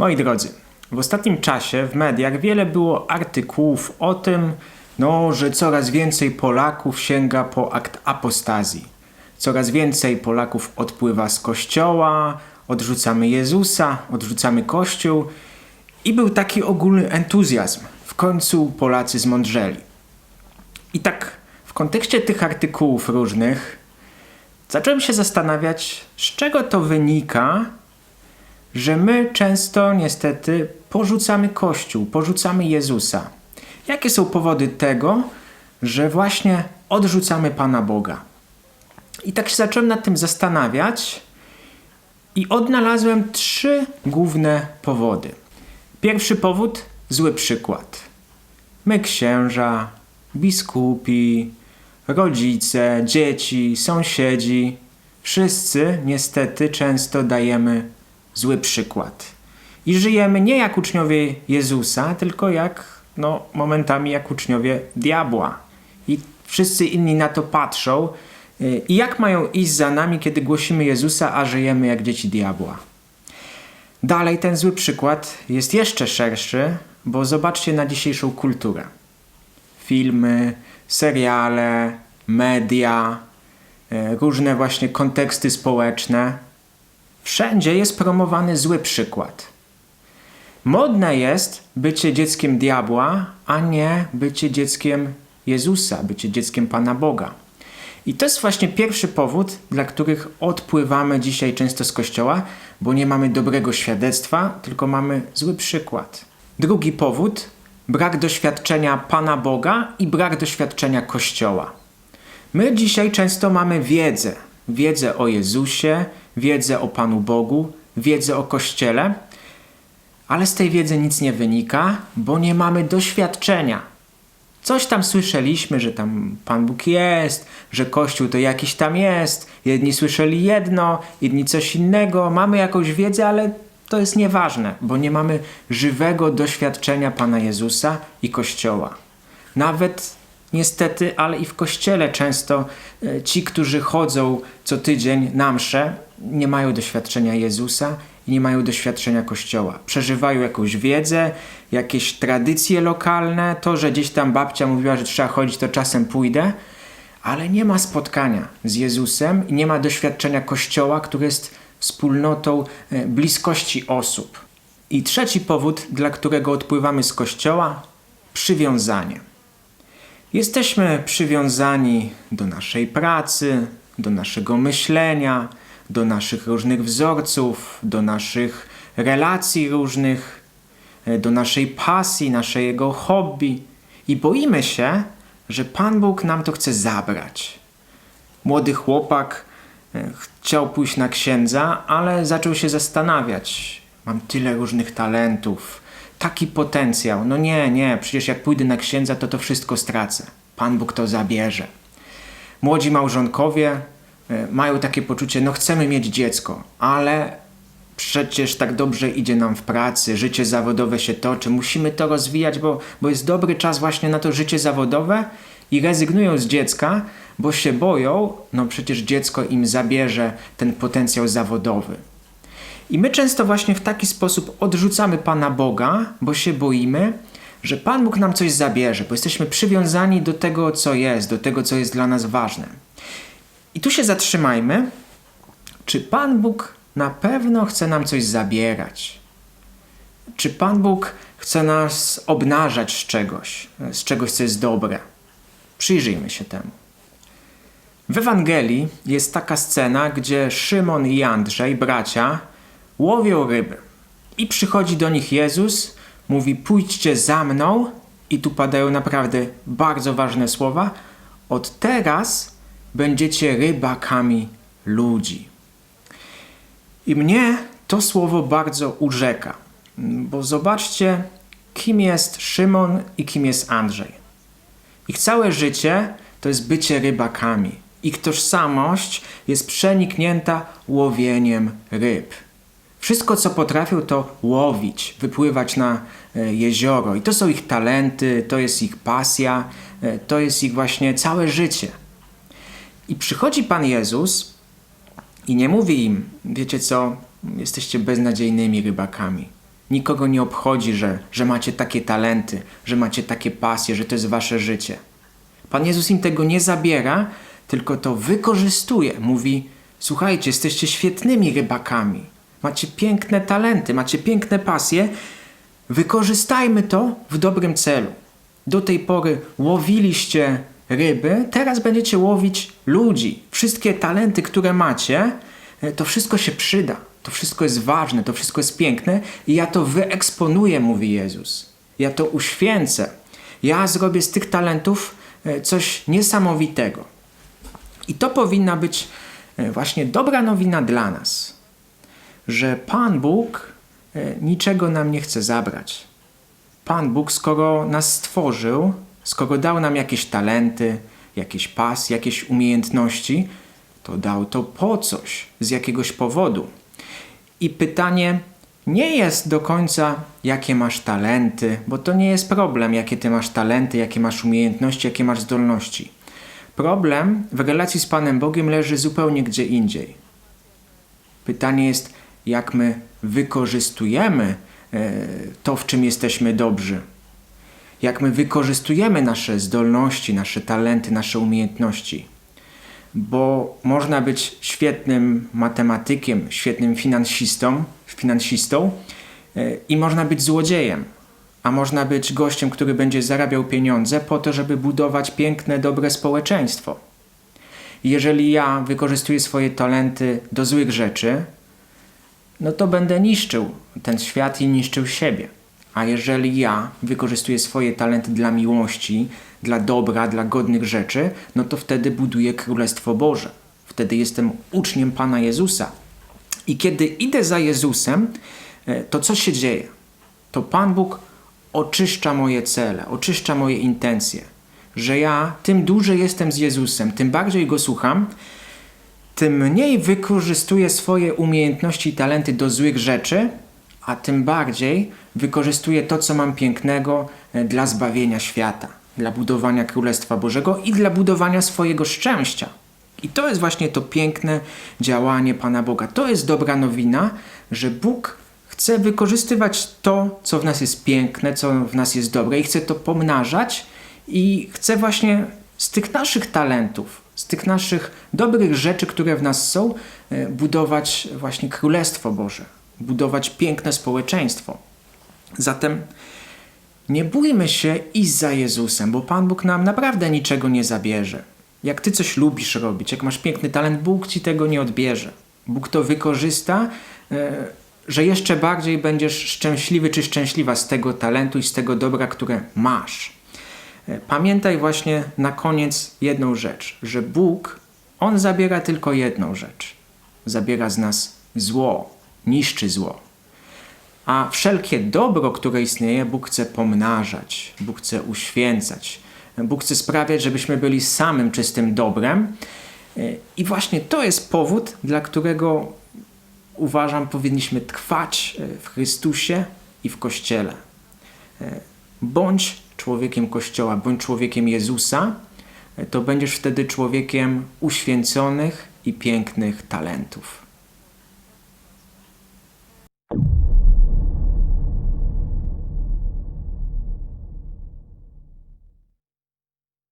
Moi drodzy, w ostatnim czasie w mediach wiele było artykułów o tym, no, że coraz więcej Polaków sięga po akt apostazji. Coraz więcej Polaków odpływa z kościoła, odrzucamy Jezusa, odrzucamy Kościół i był taki ogólny entuzjazm. W końcu Polacy zmądrzeli. I tak w kontekście tych artykułów różnych zacząłem się zastanawiać, z czego to wynika, że my często niestety porzucamy Kościół, porzucamy Jezusa. Jakie są powody tego, że właśnie odrzucamy Pana Boga? I tak się zacząłem nad tym zastanawiać i odnalazłem trzy główne powody. Pierwszy powód zły przykład. My księża, biskupi, rodzice, dzieci, sąsiedzi, wszyscy niestety często dajemy zły przykład. I żyjemy nie jak uczniowie Jezusa, tylko jak, no, momentami jak uczniowie diabła. I wszyscy inni na to patrzą. I jak mają iść za nami, kiedy głosimy Jezusa, a żyjemy jak dzieci diabła? Dalej ten zły przykład jest jeszcze szerszy, bo zobaczcie na dzisiejszą kulturę. Filmy, seriale, media, e, różne właśnie konteksty społeczne. Wszędzie jest promowany zły przykład. Modne jest bycie dzieckiem diabła, a nie bycie dzieckiem Jezusa, bycie dzieckiem Pana Boga. I to jest właśnie pierwszy powód, dla których odpływamy dzisiaj często z kościoła, bo nie mamy dobrego świadectwa, tylko mamy zły przykład. Drugi powód brak doświadczenia Pana Boga i brak doświadczenia kościoła. My dzisiaj często mamy wiedzę, wiedzę o Jezusie, wiedzę o Panu Bogu, wiedzę o kościele, ale z tej wiedzy nic nie wynika, bo nie mamy doświadczenia. Coś tam słyszeliśmy, że tam Pan Bóg jest, że Kościół to jakiś tam jest. Jedni słyszeli jedno, inni coś innego. Mamy jakąś wiedzę, ale to jest nieważne, bo nie mamy żywego doświadczenia Pana Jezusa i Kościoła. Nawet niestety, ale i w Kościele często e, ci, którzy chodzą co tydzień na msze, nie mają doświadczenia Jezusa i nie mają doświadczenia Kościoła. Przeżywają jakąś wiedzę, jakieś tradycje lokalne, to, że gdzieś tam babcia mówiła, że trzeba chodzić, to czasem pójdę, ale nie ma spotkania z Jezusem i nie ma doświadczenia Kościoła, który jest wspólnotą e, bliskości osób. I trzeci powód, dla którego odpływamy z Kościoła, przywiązanie. Jesteśmy przywiązani do naszej pracy, do naszego myślenia, do naszych różnych wzorców, do naszych relacji różnych, e, do naszej pasji, naszego hobby i boimy się, że Pan Bóg nam to chce zabrać. Młody chłopak e, chciał pójść na księdza, ale zaczął się zastanawiać. Mam tyle różnych talentów, taki potencjał. No nie, nie, przecież jak pójdę na księdza, to to wszystko stracę. Pan Bóg to zabierze. Młodzi małżonkowie mają takie poczucie, no chcemy mieć dziecko, ale przecież tak dobrze idzie nam w pracy, życie zawodowe się toczy, musimy to rozwijać, bo, bo jest dobry czas właśnie na to życie zawodowe i rezygnują z dziecka, bo się boją, no przecież dziecko im zabierze ten potencjał zawodowy. I my często właśnie w taki sposób odrzucamy Pana Boga, bo się boimy, że Pan Bóg nam coś zabierze, bo jesteśmy przywiązani do tego, co jest, do tego, co jest dla nas ważne. I tu się zatrzymajmy. Czy Pan Bóg na pewno chce nam coś zabierać? Czy Pan Bóg chce nas obnażać z czegoś, z czegoś, co jest dobre? Przyjrzyjmy się temu. W Ewangelii jest taka scena, gdzie Szymon i Andrzej, bracia, łowią ryby. I przychodzi do nich Jezus, mówi: Pójdźcie za mną. I tu padają naprawdę bardzo ważne słowa. Od teraz będziecie rybakami ludzi. I mnie to słowo bardzo urzeka, bo zobaczcie, kim jest Szymon i kim jest Andrzej. Ich całe życie to jest bycie rybakami. Ich tożsamość jest przeniknięta łowieniem ryb. Wszystko, co potrafią, to łowić, wypływać na e, jezioro. I to są ich talenty, to jest ich pasja, e, to jest ich właśnie całe życie. I przychodzi Pan Jezus i nie mówi im, wiecie co, jesteście beznadziejnymi rybakami. Nikogo nie obchodzi, że, że macie takie talenty, że macie takie pasje, że to jest wasze życie. Pan Jezus im tego nie zabiera, tylko to wykorzystuje. Mówi: Słuchajcie, jesteście świetnymi rybakami, macie piękne talenty, macie piękne pasje. Wykorzystajmy to w dobrym celu. Do tej pory łowiliście ryby, teraz będziecie łowić ludzi. Wszystkie talenty, które macie, e, to wszystko się przyda. To wszystko jest ważne, to wszystko jest piękne i ja to wyeksponuję, mówi Jezus. Ja to uświęcę. Ja zrobię z tych talentów e, coś niesamowitego. I to powinna być e, właśnie dobra nowina dla nas, że Pan Bóg niczego nam nie chce zabrać. Pan Bóg, skoro nas stworzył, skoro dał nam jakieś talenty, jakieś pas, jakieś umiejętności, to dał to po coś, z jakiegoś powodu. I pytanie nie jest do końca, jakie masz talenty, bo to nie jest problem, jakie ty masz talenty, jakie masz umiejętności, jakie masz zdolności. Problem w relacji z Panem Bogiem leży zupełnie gdzie indziej. Pytanie jest, jak my wykorzystujemy e, to, w czym jesteśmy dobrzy. Jak my wykorzystujemy nasze zdolności, nasze talenty, nasze umiejętności. Bo można być świetnym matematykiem, świetnym finansistą, finansistą e, i można być złodziejem. A można być gościem, który będzie zarabiał pieniądze po to, żeby budować piękne, dobre społeczeństwo. Jeżeli ja wykorzystuję swoje talenty do złych rzeczy, no to będę niszczył ten świat i niszczył siebie. A jeżeli ja wykorzystuję swoje talenty dla miłości, dla dobra, dla godnych rzeczy, no to wtedy buduję Królestwo Boże. Wtedy jestem uczniem Pana Jezusa. I kiedy idę za Jezusem, e, to co się dzieje? To Pan Bóg oczyszcza moje cele, oczyszcza moje intencje. Że ja tym dłużej jestem z Jezusem, tym bardziej Go słucham, tym mniej wykorzystuję swoje umiejętności i talenty do złych rzeczy, a tym bardziej wykorzystuję to, co mam pięknego e, dla zbawienia świata, dla budowania Królestwa Bożego i dla budowania swojego szczęścia. I to jest właśnie to piękne działanie Pana Boga. To jest dobra nowina, że Bóg chce wykorzystywać to, co w nas jest piękne, co w nas jest dobre i chce to pomnażać i chce właśnie z tych naszych talentów, z tych naszych dobrych rzeczy, które w nas są, e, budować właśnie Królestwo Boże, budować piękne społeczeństwo. Zatem nie bójmy się iść za Jezusem, bo Pan Bóg nam naprawdę niczego nie zabierze. Jak ty coś lubisz robić, jak masz piękny talent, Bóg ci tego nie odbierze. Bóg to wykorzysta, e, że jeszcze bardziej będziesz szczęśliwy czy szczęśliwa z tego talentu i z tego dobra, które masz. E, Pamiętaj właśnie na koniec jedną rzecz, że Bóg, On zabiera tylko jedną rzecz. Zabiera z nas zło, niszczy zło. A wszelkie dobro, które istnieje, Bóg chce pomnażać, Bóg chce uświęcać. Bóg chce sprawiać, żebyśmy byli samym czystym dobrem. I właśnie to jest powód, dla którego uważam, powinniśmy trwać w Chrystusie i w Kościele. Bądź człowiekiem Kościoła, bądź człowiekiem Jezusa, to będziesz wtedy człowiekiem uświęconych i pięknych talentów.